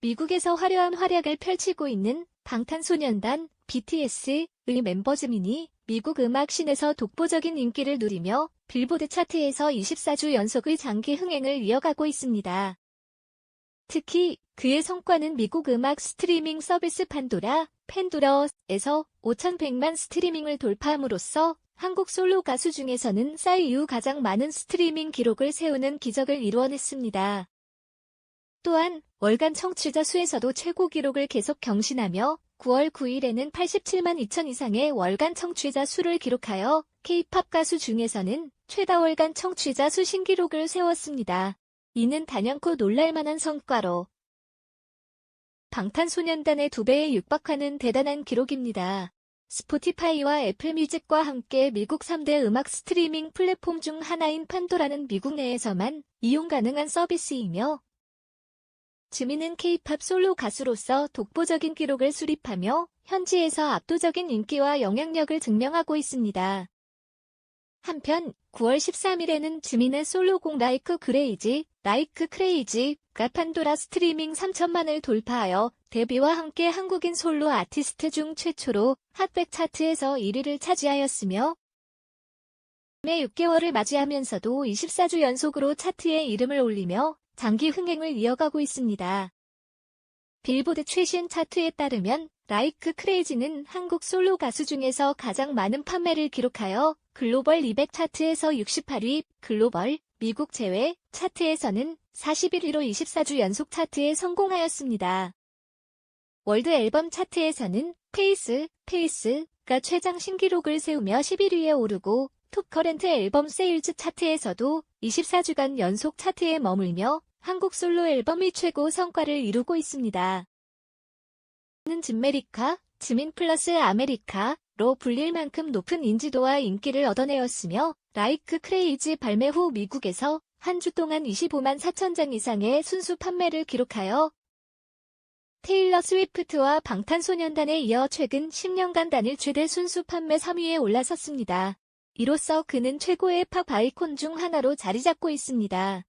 미국에서 화려한 활약을 펼치고 있는 방탄소년단 BTS의 멤버 지민이 미국 음악 신에서 독보적인 인기를 누리며 빌보드 차트에서 24주 연속의 장기 흥행을 이어가고 있습니다. 특히 그의 성과는 미국 음악 스트리밍 서비스 판도라, 팬도러에서 5,100만 스트리밍을 돌파함으로써 한국 솔로 가수 중에서는 싸이 이후 가장 많은 스트리밍 기록을 세우는 기적을 이루어냈습니다. 또한 월간 청취자 수에서도 최고 기록을 계속 경신하며 9월 9일에는 87만 2천 이상의 월간 청취자 수를 기록하여 K-팝 가수 중에서는 최다 월간 청취자 수 신기록을 세웠습니다. 이는 단연코 놀랄만한 성과로 방탄소년단의 두 배에 육박하는 대단한 기록입니다. 스포티파이와 애플뮤직과 함께 미국 3대 음악 스트리밍 플랫폼 중 하나인 판도라는 미국 내에서만 이용 가능한 서비스이며 지민은 K-팝 솔로 가수로서 독보적인 기록을 수립하며 현지에서 압도적인 인기와 영향력을 증명하고 있습니다. 한편 9월 13일에는 지민의 솔로곡 라이크 그레이지, 라이크 크레이지가 판도라 스트리밍 3천만을 돌파하여 데뷔와 함께 한국인 솔로 아티스트 중 최초로 핫백 차트에서 1위를 차지하였으며 매 6개월을 맞이하면서도 24주 연속으로 차트에 이름을 올리며 장기 흥행을 이어가고 있습니다. 빌보드 최신 차트에 따르면 라이크 크레이지는 한국 솔로 가수 중에서 가장 많은 판매를 기록하여 글로벌 200 차트에서 68위, 글로벌, 미국 제외 차트에서는 41위로 24주 연속 차트에 성공하였습니다. 월드 앨범 차트에서는 페이스, 페이스가 최장 신기록을 세우며 11위에 오르고 톱 커렌트 앨범 세일즈 차트에서도 24주간 연속 차트에 머물며 한국 솔로 앨범이 최고 성과를 이루고 있습니다. 는 진메리카, 지민 플러스 아메리카로 불릴 만큼 높은 인지도와 인기를 얻어내었으며 라이크 크레이지 발매 후 미국에서 한 주 동안 25만 4천 장 이상의 순수 판매를 기록하여 테일러 스위프트와 방탄소년단에 이어 최근 10년간 단일 최대 순수 판매 3위에 올라섰습니다. 이로써 그는 최고의 팝 아이콘 중 하나로 자리 잡고 있습니다.